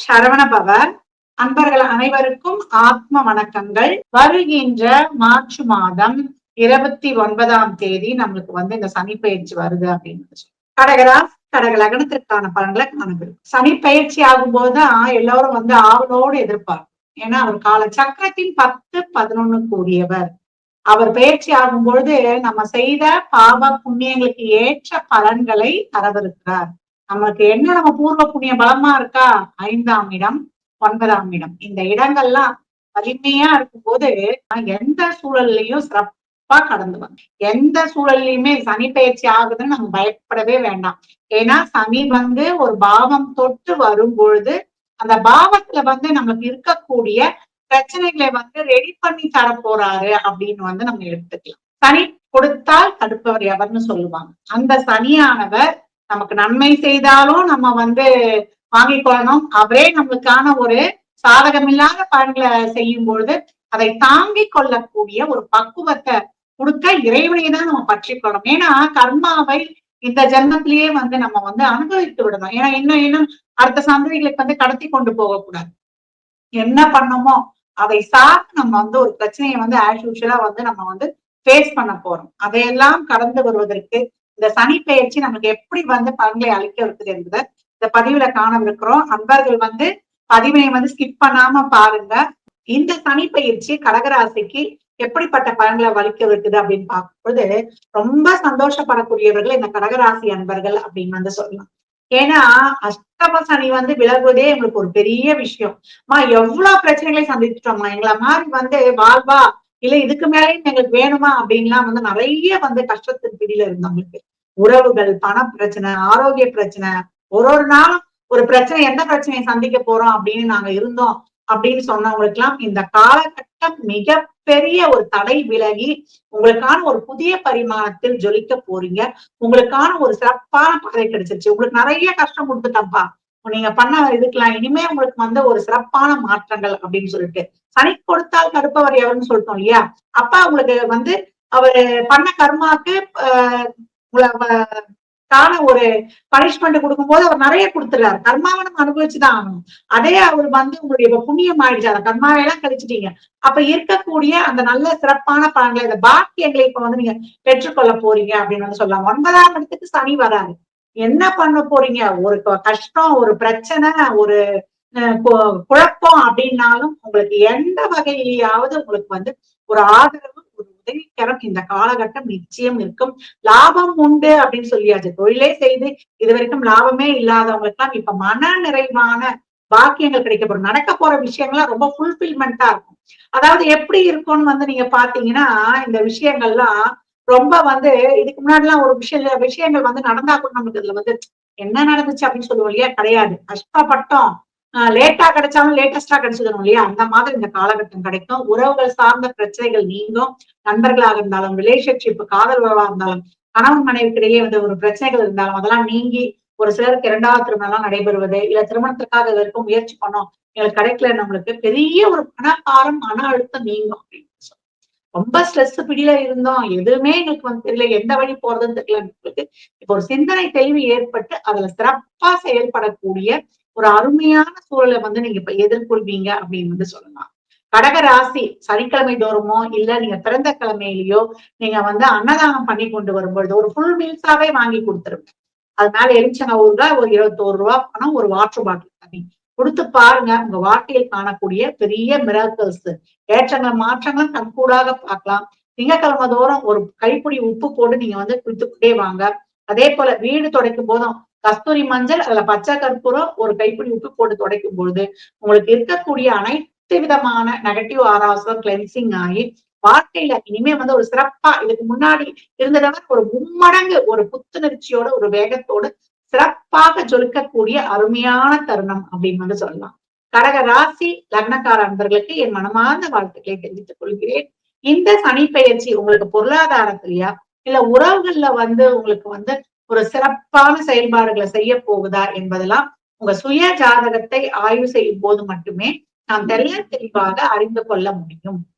சரவணபவ அன்பர்கள் அனைவருக்கும் ஆத்ம வணக்கங்கள். வருகின்ற மார்ச் மாதம் இருபத்தி ஒன்பதாம் தேதி நம்மளுக்கு வந்து இந்த சனி பயிற்சி வருது அப்படின்னு கடகரா கடக லக்னத்திற்கான பலன்களை காணப்படும். சனி பயிற்சி ஆகும் போதுதான் எல்லாரும் வந்து ஆவலோடு எதிர்ப்பார் ஏன்னா அவர் கால சக்கரத்தின் பத்து பதினொன்னு கூடியவர். அவர் பயிற்சி ஆகும் பொழுது நம்ம செய்த பாவ புண்ணியங்களுக்கு ஏற்ற பலன்களை தரவிருக்கிறார். நமக்கு என்ன? நம்ம பூர்வ புண்ணிய பலமா இருக்கா? ஐந்தாம் இடம் ஒன்பதாம் இடம். இந்த இடங்கள்லாம் வலிமையா இருக்கும்போது எந்த சூழல்லையும் சிறப்பா கடந்து வரும் எந்த சூழல்லையுமே சனி பயிற்சி ஆகுதுன்னு நம்ம பயப்படவே வேண்டாம். ஏன்னா சனி வந்து ஒரு பாவம் தொட்டு வரும் பொழுது அந்த பாவத்துல வந்து நமக்கு இருக்கக்கூடிய பிரச்சனைகளை வந்து ரெடி பண்ணி தர போறாரு அப்படின்னு வந்து நம்ம எடுத்துக்கலாம். சனி கொடுத்தால் தடுப்பவர் எவர்னு சொல்லுவாங்க. அந்த சனியானவர் நமக்கு நன்மை செய்தாலும் நம்ம வந்து வாங்கிக் கொள்ளணும். அவரே நம்மளுக்கான ஒரு சாதகமில்லாத பலன்களை செய்யும் பொழுது அதை தாங்கிக் கொள்ளக்கூடிய ஒரு பக்குவத்தை கொடுக்க இறைவனை தான் நம்ம பற்றி கொள்ளணும். ஏன்னா கர்மாவை இந்த ஜென்மத்திலேயே வந்து நம்ம வந்து அனுபவித்து விடணும். ஏன்னா இன்னும் இன்னும் அடுத்த சந்ததிகளுக்கு வந்து கடத்தி கொண்டு போகக்கூடாது. என்ன பண்ணமோ அதை சார்ந்து நம்ம வந்து ஒரு பிரச்சனையை வந்து ஆஸ் யூஷுவலா வந்து நம்ம வந்து ஃபேஸ் பண்ண போறோம். அதையெல்லாம் கடந்து வருவதற்கு இந்த சனி பயிற்சி நமக்கு எப்படி வந்து பலன்களை அளிக்க இருக்குது என்பதை இந்த பதிவுல காணவிருக்கிறோம். அன்பர்கள் வந்து பதிவினை வந்து ஸ்கிப் பண்ணாம பாருங்க. இந்த சனி பயிற்சி கடகராசிக்கு எப்படிப்பட்ட பலன்களை வலிக்க இருக்குது அப்படின்னு பார்க்கும்போது ரொம்ப சந்தோஷப்படக்கூடியவர்கள் இந்த கடகராசி அன்பர்கள் அப்படின்னு வந்து சொல்லலாம். ஏன்னா அஷ்டம சனி வந்து விலகுவதே எங்களுக்கு ஒரு பெரிய விஷயம். மா எவ்வளவு பிரச்சனைகளை சந்திச்சிட்டோம்மா? எங்களை மாதிரி வந்து வாழ்வா இல்ல இதுக்கு மேலேயும் எங்களுக்கு வேணுமா அப்படின்லாம் வந்து நிறைய வந்து கஷ்டத்தின் பிடியில இருந்தவங்களுக்கு உறவுகள் பண பிரச்சனை ஆரோக்கிய பிரச்சனை ஒரு ஒரு நாளும் ஒரு பிரச்சனை எந்த பிரச்சனையை சந்திக்க போறோம் அப்படின்னு நாங்க இருந்தோம் அப்படின்னு சொன்னவங்களுக்கு எல்லாம் இந்த காலகட்டம் மிக பெரிய ஒரு தடை விலகி உங்களுக்கான ஒரு புதிய பரிமாணத்தில் ஜொலிக்க போறீங்க. உங்களுக்கான ஒரு சிறப்பான பாதை கிடைச்சிருச்சு. உங்களுக்கு நிறைய கஷ்டம் கொடுத்துட்டப்பா நீங்க பண்ண இதுக்கெல்லாம் இனிமே உங்களுக்கு வந்து ஒரு சிறப்பான மாற்றங்கள் அப்படின்னு சொல்லிட்டு. சனி கொடுத்தால் தடுப்பவர் எவருன்னு சொல்லிட்டோம் இல்லையா? அப்பா உங்களுக்கு வந்து அவர் பண்ண கர்மாக்கு தான ஒரு பனிஷ்மெண்ட் கொடுக்கும் போது அவர் நிறைய கொடுத்துறாரு கர்மாவை நம்ம அனுபவிச்சுதான் ஆகணும். அதே அவர் வந்து உங்களுடைய புண்ணியம் ஆயிடுச்சு. அந்த கர்மாவையெல்லாம் கழிச்சிட்டீங்க. அப்ப இருக்கக்கூடிய அந்த நல்ல சிறப்பான பலன்களை இந்த பாக்கியங்களை இப்ப வந்து நீங்க பெற்றுக்கொள்ள போறீங்க அப்படின்னு வந்து சொல்லலாம். ஒன்பதாம் இடத்துக்கு சனி வராது என்ன பண்ண போறீங்க? ஒரு கஷ்டம் ஒரு பிரச்சனை ஒரு குழப்பம் அப்படின்னாலும் உங்களுக்கு எந்த வகையிலேயாவது உங்களுக்கு வந்து ஒரு ஆதரவு ஒரு உதவிக்கரம் இந்த காலகட்டம் நிச்சயம் இருக்கும். லாபம் உண்டு அப்படின்னு சொல்லியாச்சு. தொழிலே செய்து இது வரைக்கும் லாபமே இல்லாதவங்களுக்கெல்லாம் இப்ப மன நிறைவான பாக்கியங்கள் கிடைக்கப்படும் நடக்க போற விஷயங்கள்லாம் ரொம்ப ஃபுல்பில்மெண்டா இருக்கும். அதாவது எப்படி இருக்கும்னு வந்து நீங்க பாத்தீங்கன்னா இந்த விஷயங்கள்லாம் ரொம்ப வந்து இதுக்கு முன்னாடி எல்லாம் ஒரு விஷய விஷயங்கள் வந்து நடந்தா கூட நமக்கு இதுல வந்து என்ன நடந்துச்சு அப்படின்னு சொல்லுவோம் இல்லையா? கிடையாது. கஷ்டப்பட்டோம். லேட்டா கிடைச்சாலும் லேட்டஸ்டா கிடைச்சிடணும் இல்லையா? அந்த மாதிரி இந்த காலகட்டம் கிடைக்கும். உறவுகள் சார்ந்த பிரச்சனைகள் நீங்கும். நண்பர்களாக இருந்தாலும் ரிலேஷன்ஷிப் காதல் உறவா இருந்தாலும் கணவன் மனைவிக்கு இடையே வந்து ஒரு பிரச்சனைகள் இருந்தாலும் அதெல்லாம் நீங்கி ஒரு சிலருக்கு இரண்டாவது திருமணம் எல்லாம் நடைபெறுவது இல்ல திருமணத்திற்காக இதற்கும் முயற்சி பண்ணோம் எங்களுக்கு கிடைக்கல நம்மளுக்கு பெரிய ஒரு பணக்காரம் மன அழுத்தம் நீங்கும். அப்படின்னு ரொம்ப ஸ்ட்ரெஸ் பிடியில இருந்தோம். எதுவுமே எங்களுக்கு வந்து தெரியல. எந்த வழி போறதுன்னு தெரியல. இப்ப இப்போ ஒரு சிந்தனை தெளிவு ஏற்பட்டு அதுல சிறப்பா செயல்படக்கூடிய ஒரு அருமையான சூழலை வந்து நீங்க இப்ப எதிர்கொள்வீங்க அப்படின்னு வந்து சொல்லலாம். கடக ராசி சனிக்கிழமை தோறுமோ இல்ல நீங்க பிறந்த கிழமையிலயோ நீங்க வந்து அன்னதானம் பண்ணி கொண்டு வரும்பொழுது ஒரு ஃபுல் மீல்ஸாவே வாங்கி கொடுத்துருங்க. அதனால எரிச்சன ஊர்ல ஒரு இருபத்தோரு ரூபா பணம் ஒரு வாட்டர் பாட்டில் தண்ணி. கொடுத்து பாருங்க. உங்க வாழ்க்கையில் காணக்கூடிய பெரிய மிராக்கல்ஸ் ஏற்றங்கள் மாற்றங்களும் கண்கூடாக பார்க்கலாம். திங்கக்கிழமை தோறும் ஒரு கைப்பிடி உப்பு போட்டு நீங்க வந்து குடித்துக்கிட்டே வாங்க. அதே போல வீடு துடைக்கும் போதும் கஸ்தூரி மஞ்சள் அதுல பச்சை கற்பூரம் ஒரு கைப்பிடி உப்பு போட்டு துடைக்கும் பொழுது உங்களுக்கு இருக்கக்கூடிய அனைத்து விதமான நெகட்டிவ் ஆராசம் கிளென்சிங் ஆகி வாழ்க்கையில இனிமே வந்து ஒரு சிறப்பா இதுக்கு முன்னாடி இருந்ததவர் ஒரு மும்மடங்கு ஒரு புத்துணர்ச்சியோட ஒரு வேகத்தோடு சிறப்பாக ஜொலிக்கக்கூடிய அருமையான தருணம் அப்படின்னு வந்து சொல்லலாம். கடக ராசி லக்னக்கார அன்பர்களுக்கு என் மனமார்ந்த வாழ்த்துக்களை தெரிவித்துக் கொள்கிறேன். இந்த சனி பயிற்சி உங்களுக்கு பொருளாதாரத்திலயா இல்ல உறவுகள்ல வந்து உங்களுக்கு வந்து ஒரு சிறப்பான செயல்பாடுகளை செய்ய போகுதா என்பதெல்லாம் உங்க சுய ஜாதகத்தை ஆய்வு செய்யும் போது மட்டுமே நாம் தெரிய தெளிவாக அறிந்து கொள்ள முடியும்.